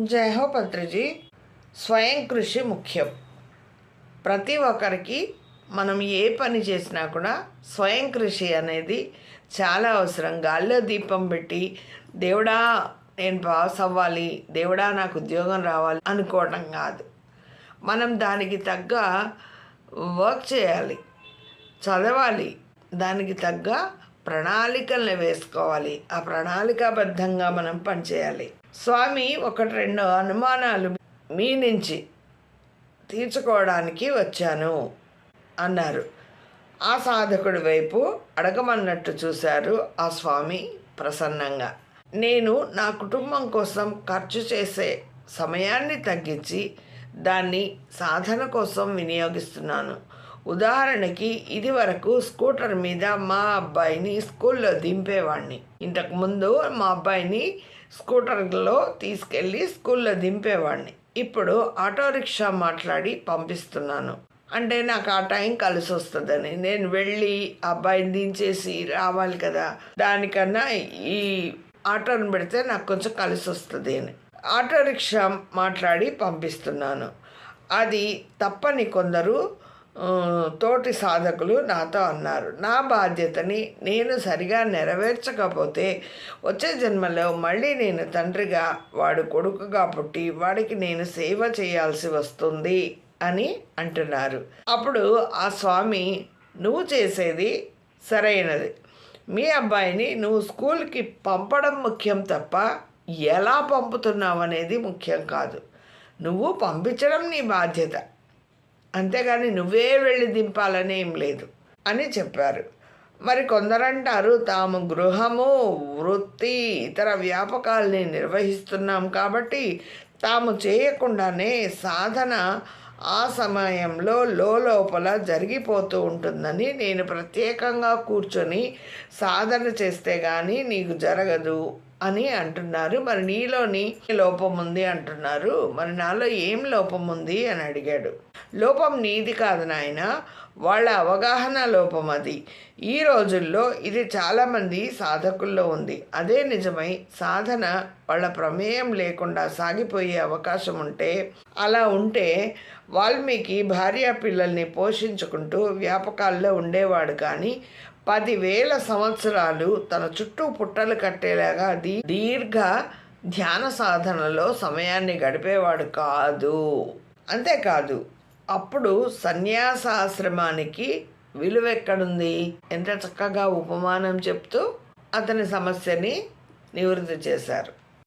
జై హో పత్రిజీ స్వయం కృషి ముఖ్యం. ప్రతి ఒక్కరికి మనం ఏ పని చేసినా కూడా స్వయం కృషి అనేది చాలా అవసరం. గాల్లో దీపం పెట్టి దేవుడా నేను పాస్ అవ్వాలి దేవుడా నాకు ఉద్యోగం రావాలి అనుకోవడం కాదు. మనం దానికి తగ్గ వర్క్ చేయాలి చదవాలి దానికి తగ్గ ప్రణాళికల్ని వేసుకోవాలి. ఆ ప్రణాళికాబద్ధంగా మనం పనిచేయాలి. స్వామి ఒకటి రెండు అనుమానాలు మీ నుంచి తీర్చుకోవడానికి వచ్చాను అన్నారు. ఆ సాధకుడి వైపు అడగమన్నట్టు చూశారు ఆ స్వామి ప్రసన్నంగా. నేను నా కుటుంబం కోసం ఖర్చు చేసే సమయాన్ని తగ్గించి దాన్ని సాధన కోసం వినియోగిస్తున్నాను. ఉదాహరణకి ఇది వరకు స్కూటర్ మీద మా అబ్బాయిని స్కూల్లో దింపేవాడిని ఇంతకుముందు మా అబ్బాయిని స్కూటర్లో తీసుకెళ్ళి స్కూల్లో దింపేవాడిని ఇప్పుడు ఆటో రిక్షా మాట్లాడి పంపిస్తున్నాను. అంటే నాకు ఆ టైం కలిసి వస్తుందని నేను వెళ్ళి అబ్బాయిని దించేసి రావాలి కదా. దానికన్నా ఈ ఆటోని పెడితే నాకు కొంచెం కలిసి వస్తుంది అని. ఆటో రిక్షా మాట్లాడి పంపిస్తున్నాను. అది తప్పని కొందరు తోటి సాధకులు నాతో అన్నారు. నా బాధ్యతని నేను సరిగా నెరవేర్చకపోతే వచ్చే జన్మలో మళ్ళీ నేను తండ్రిగా వాడు కొడుకుగా పుట్టి వాడికి నేను సేవ చేయాల్సి వస్తుంది అని అంటున్నారు. అప్పుడు ఆ స్వామి నువ్వు చేసేది సరైనది. మీ అబ్బాయిని నువ్వు స్కూల్కి పంపడం ముఖ్యం తప్ప ఎలా పంపుతున్నావు అనేది ముఖ్యం కాదు. నువ్వు పంపించడం నీ బాధ్యత. అంతేగాని నువ్వే వెళ్ళి దింపాలని ఏం లేదు అని చెప్పారు. మరి కొందరంటారు తాము గృహము వృత్తి ఇతర వ్యాపకాల్ని నిర్వహిస్తున్నాం కాబట్టి తాము చేయకుండానే సాధన ఆ సమయంలో లోపల జరిగిపోతూ ఉంటుందని నేను ప్రత్యేకంగా కూర్చొని సాధన చేస్తే కానీ నీకు జరగదు అని అంటున్నారు. మరి నీలోని లోపం ఉంది అంటున్నారు. మరి నాలో ఏం లోపం ఉంది అని అడిగాడు. లోపం నీది కాదు నాయన వాళ్ళ అవగాహన లోపం అది. ఈ రోజుల్లో ఇది చాలామంది సాధకుల్లో ఉంది. అదే నిజమై సాధన వాళ్ళ ప్రమేయం లేకుండా సాగిపోయే అవకాశం ఉంటే అలా ఉంటే వాల్మీకి భార్య పిల్లల్ని పోషించుకుంటూ వ్యాపకాల్లో ఉండేవాడు కానీ పదివేల సంవత్సరాలు తన చుట్టూ పుట్టలు కట్టేలాగా దీ దీర్ఘ ధ్యాన సాధనలో సమయాన్ని గడిపేవాడు కాదు. అంతేకాదు అప్పుడు సన్యాసాశ్రమానికి విలువెక్కడుంది? ఎంత చక్కగా ఉపమానం చెప్తూ అతని సమస్యని నివృత్తి చేశారు.